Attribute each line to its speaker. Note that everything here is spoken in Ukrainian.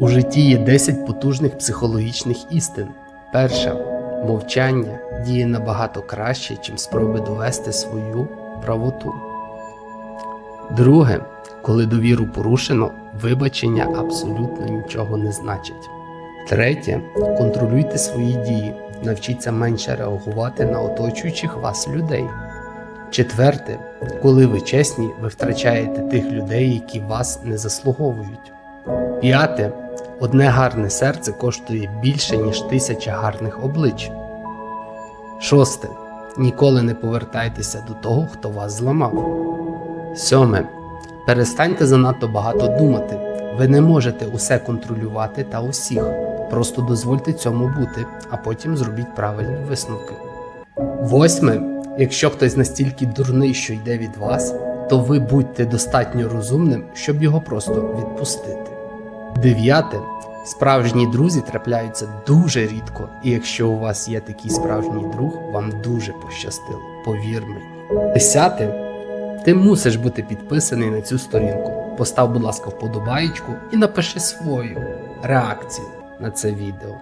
Speaker 1: У житті є 10 потужних психологічних істин. Перша мовчання діє набагато краще, чим спроби довести свою правоту. Друге, коли довіру порушено, вибачення абсолютно нічого не значить. Третє, контролюйте свої дії, навчіться менше реагувати на оточуючих вас людей. Четверте, коли ви чесні, ви втрачаєте тих людей, які вас не заслуговують. П'яте, одне гарне серце коштує більше, ніж тисяча гарних облич. Шосте. Ніколи не повертайтеся до того, хто вас зламав. Сьоме. Перестаньте занадто багато думати. Ви не можете усе контролювати та усіх. Просто дозвольте цьому бути, а потім зробіть правильні висновки. Восьме. Якщо хтось настільки дурний, що йде від вас, то ви будьте достатньо розумним, щоб його просто відпустити. Дев'яте. Справжні друзі трапляються дуже рідко, і якщо у вас є такий справжній друг, вам дуже пощастило, повір мені. Десяте. Ти мусиш бути підписаний на цю сторінку. Постав, будь ласка, вподобаєчку і напиши свою реакцію на це відео.